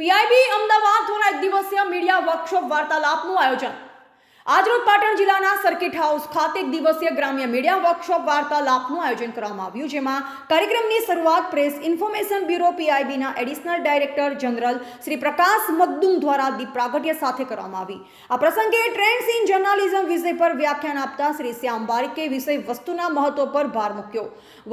PIB Ahmedabad દ્વારા એક દિવસીય મીડિયા વર્કશોપ વાર્તાલાપનું આયોજન. આજરોજ પાટણ જિલ્લાના સર્કિટ હાઉસ ખાતે એક દિવસીય ગ્રામ્ય મીડિયા વર્કશોપ વાર્તાલાપનું આયોજન કરવામાં આવ્યું, જેમાં કાર્યક્રમની શરૂઆત press information bureau પીઆઈબીના additional director general Shri Prakash Magdum દ્વારા દીપ પ્રાગટ્ય સાથે કરવામાં આવી. આ પ્રસંગે ટ્રેન્ડ્સ ઇન જર્નાલિઝમ વિષય પર વ્યાખ્યાન આપતા શ્રી શ્યામ બારીકે વિષય વસ્તુના મહત્વ પર ભાર મૂક્યો.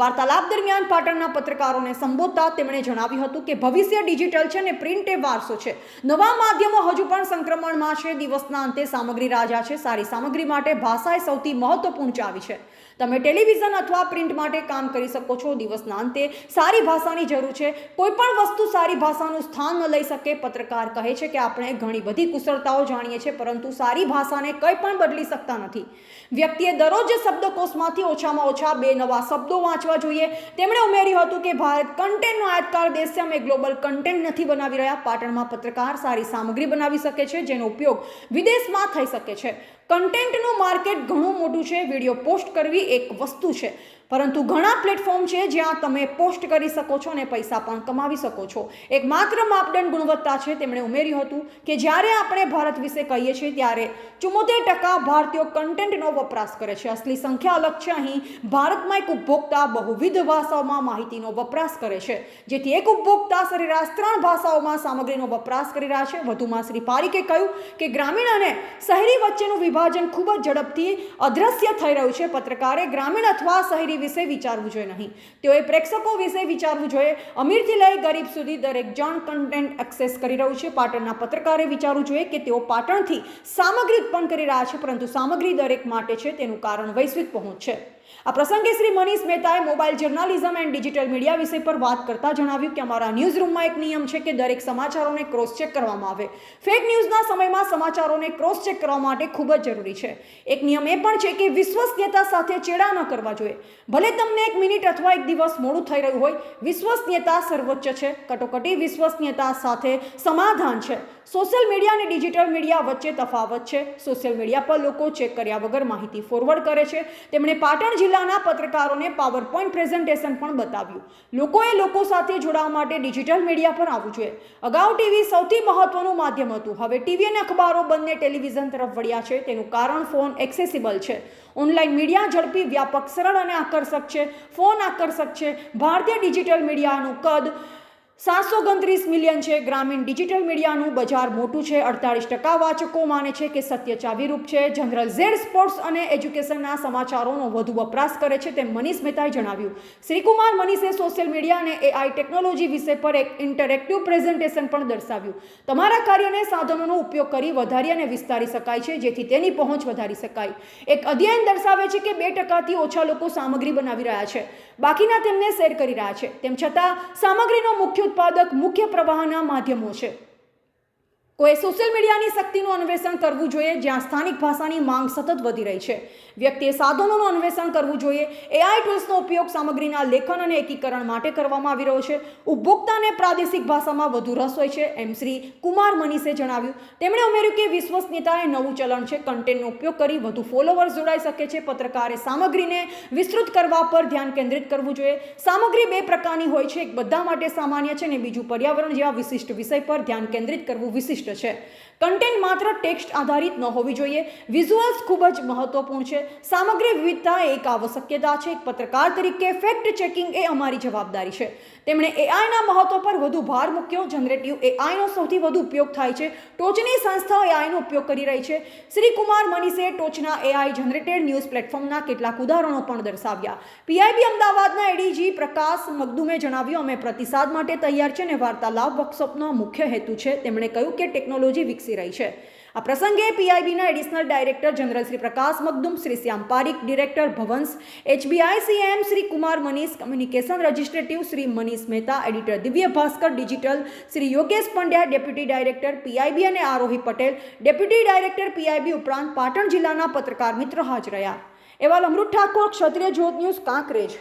વાર્તાલાપ દરમિયાન પાટણના પત્રકારોને સંબોધતા તેમણે જણાવ્યું હતું કે ભવિષ્ય ડિજિટલ છે અને પ્રિન્ટ એ વારસો છે. નવા માધ્યમો હજુ પણ સંક્રમણમાં છે. દિવસના અંતે સામગ્રી રાજા છે. સારી સામગ્રી માટે ભાષા એ સૌથી મહત્વપૂર્ણ ચાવી છે. તમે ટેલિવિઝન અથવા પ્રિન્ટ માટે કામ કરી શકો છો. દિવસના અંતે સારી ભાષાની જરૂર છે. કોઈ પણ વસ્તુ સારી ભાષાનું સ્થાન ન લઈ શકે. પત્રકાર કહે છે કે આપણે ઘણી બધી કુશળતાઓ જાણીએ છીએ, પરંતુ સારી ભાષાને કંઈ પણ બદલી શકતા નથી. વ્યક્તિએ દરરોજ શબ્દકોશમાંથી ઓછામાં ઓછા બે નવા શબ્દો વાંચવા જોઈએ. તેમણે ઉમેર્યું હતું કે ભારત કન્ટેન્ટનો આયાતકાર દેશ છે. અમે ગ્લોબલ કન્ટેન્ટ નથી બનાવી રહ્યા. પાટણમાં પત્રકાર સારી સામગ્રી બનાવી શકે છે, જેનો ઉપયોગ વિદેશમાં થઈ શકે છે. કન્ટેન્ટનું માર્કેટ ઘણું મોટું છે. વીડિયો પોસ્ટ કરવી એક વસ્તુ છે. પરંતુ ઘણા પ્લેટફોર્મ છે જ્યાં તમે પોસ્ટ કરી શકો છો અને પૈસા પણ કમાવી શકો છો. એક માત્ર માપદંડ ગુણવત્તા છે તેમણે ઉમેર્યું હતું કે જ્યારે આપણે ભારત વિશે કહીએ છીએ ત્યારે ચુમ્મોતેર ટકા ભારતીયો કન્ટેન્ટનો વપરાશ કરે છે. અસલી સંખ્યા અલગ છે. અહીં ભારતમાં એક ઉપભોક્તા બહુવિધ ભાષાઓમાં માહિતીનો વપરાશ કરે છે. જેથી એક ઉપભોક્તા સરેરાશ ત્રણ ભાષાઓમાં સામગ્રીનો વપરાશ કરી રહ્યા છે. વધુમાં શ્રી પારીકે કહ્યું કે ગ્રામીણ અને શહેરી વચ્ચેનું વિભાજન ખૂબ જ ઝડપથી અદ્રશ્ય થઈ રહ્યું છે. પત્રકારે ગ્રામીણ અથવા શહેરી વિશે વિચારવું જોઈએ નહીં. તેઓએ પ્રેક્ષકો વિશે વિચારવું જોઈએ. અમીરથી લઈ ગરીબ સુધી દરેક જણ કન્ટેન્ટ એક્સેસ કરી રહ્યું છે. પાટણના પત્રકારે વિચારવું જોઈએ કે તેઓ પાટણથી સામગ્રી ઉત્પન્ન કરી રહ્યા છે, પરંતુ સામગ્રી દરેક માટે છે. તેનું કારણ વૈશ્વિક પહોંચ છે. આ પ્રસંગે શ્રી મનીષ મહેતાએ mobile journalism and digital media વિષય પર વાત કરતા જણાવ્યું કે અમારા ન્યૂઝ રૂમમાં એક નિયમ છે કે દરેક સમાચારોને ક્રોસ ચેક કરવામાં આવે. ફેક ન્યૂઝના સમયમાં સમાચારોને ક્રોસ ચેક કરવા માટે ખૂબ જ જરૂરી છે. એક નિયમ એ પણ છે કે વિશ્વસનીયતા સાથે ચેડા ન કરવા જોઈએ. ભલે તમને એક મિનિટ અથવા એક દિવસ મોડું થઈ રહ્યું હોય, વિશ્વસનીયતા સર્વોચ્ચ છે. કટોકટી વિશ્વસનીયતા સાથે સમાધાન છે. સોશિયલ મીડિયા અને ડિજિટલ મીડિયા વચ્ચે તફાવત છે. સોશિયલ મીડિયા પર લોકો ચેક કર્યા વગર માહિતી ફોરવર્ડ કરે છે. તેમણે પાટણ જિલ્લાના પત્રકારોને પાવરપોઈન્ટ પ્રેઝન્ટેશન પણ બતાવ્યું. લોકોએ લોકો સાથે જોડાવા માટે ડિજિટલ મીડિયા પર આવવું જોઈએ. અગાઉ ટીવી સૌથી મહત્વનું માધ્યમ હતું. હવે ટીવી અને અખબારો બંને ટેલિવિઝન તરફ વળ્યા છે. તેનું કારણ ફોન એક્સેસિબલ છે. ઓનલાઈન મીડિયા ઝડપી, વ્યાપક, સરળ અને આકર્ષક છે. ફોન આકર્ષક છે. ભારતીય ડિજિટલ મીડિયાનું કદ સાતસો ઓગણત્રીસ મિલિયન છે. ગ્રામીણ ડિજિટલ મીડિયાનું બજાર મોટું છે. અડતાળીસ ટકા વાચકો માને છે કે સત્ય ચાવીરૂપ છે. જનરલ ઝેડ સ્પોર્ટ્સ અને એજ્યુકેશનના સમાચારોનો વધુ વપરાશ કરે છે તેમ મનીષ મહેતાએ જણાવ્યું. શ્રીકુમાર મનીષે સોશિયલ મીડિયા અને એઆઈ ટેકનોલોજી વિષય પર એક ઇન્ટરેક્ટિવ પ્રેઝન્ટેશન પણ દર્શાવ્યું. તમારા કાર્યને સાધનોનો ઉપયોગ કરી વધારી અને વિસ્તારી શકાય છે, જેથી તેની પહોંચ વધારી શકાય. એક અધ્યયન દર્શાવે છે કે બે ટકાથી ઓછા લોકો સામગ્રી બનાવી રહ્યા છે. બાકીના તેમને શેર કરી રહ્યા છે. તેમ છતાં, સામગ્રીનો મુખ્ય ઉત્પાદક મુખ્ય પ્રવાહના માધ્યમો છે. કોઈ સોશિયલ મીડિયાની શક્તિનું અન્વેષણ કરવું જોઈએ, જ્યાં સ્થાનિક ભાષાની માંગ સતત વધી રહી છે. વ્યક્તિએ સાધનોનું અન્વેષણ કરવું જોઈએ. એઆઈ ટૂલ્સનો ઉપયોગ સામગ્રીના લેખન અને એકીકરણ માટે કરવામાં આવી રહ્યો છે. ઉપભોક્તાને પ્રાદેશિક ભાષામાં વધુ રસ હોય છે, એમ શ્રી કુમાર મનીષે જણાવ્યું. તેમણે ઉમેર્યું કે વિશ્વસનીયતા એ નવું ચલણ છે. કન્ટેન્ટનો ઉપયોગ કરી વધુ ફોલોવર્સ જોડાઈ શકે છે. પત્રકારે સામગ્રીને વિસ્તૃત કરવા પર ધ્યાન કેન્દ્રિત કરવું જોઈએ. સામગ્રી બે પ્રકારની હોય છે. એક બધા માટે સામાન્ય છે અને બીજું પર્યાવરણ જેવા વિશિષ્ટ વિષય પર ધ્યાન કેન્દ્રિત કરવું વિશિષ્ટ છે કન્ટેન્ટ માત્ર ટેક્સ્ટ આધારિત ન હોવી જોઈએ. વિઝ્યુઅલ્સ ખૂબ જ મહત્વપૂર્ણ છે. સામગ્રી વિવિધતા એક આવશ્યકતા છે. એક પત્રકાર તરીકે ફેક્ટ ચેકિંગ એ અમારી જવાબદારી છે. તેમણે એઆઈના મહત્વ પર વધુ ભાર મૂક્યો. જનરેટિવ એઆઈનો સૌથી વધુ ઉપયોગ થાય છે. ટોચની સંસ્થાઓ એઆઈનો ઉપયોગ કરી રહી છે. શ્રી કુમાર મનીષે ટોચના એઆઈ જનરેટેડ ન્યૂઝ પ્લેટફોર્મના કેટલાક ઉદાહરણો પણ દર્શાવ્યા. પીઆઈબી અમદાવાદના એડીજી પ્રકાશ મગદુમે જણાવ્યું, અમે પ્રતિસાદ માટે તૈયાર છે અને વાર્તાલાપ વર્કશોપનો મુખ્ય હેતુ છે. તેમણે કહ્યું કે ટેકનોલોજી વિકસી રહી છે. આ પ્રસંગે પીઆઈબીના additional director general Shri Prakash Magdum Shri Shyam Pareek director Bhavans H B I C M Shri Kumar Manish, communication રજિસ્ટ્રેટિવ Shri Manish Mehta, editor Divya Bhaskar, digital Shri Yogesh Pandya, deputy director P I B અને Arohi Patel, deputy director P I B ઉપરાંત પાટણ જિલ્લાના પત્રકાર મિત્રો હાજર રહ્યા. એવા અમૃત ઠાકોર, ક્ષત્રિય જ્યોત ન્યૂઝ, કાંકરેજ.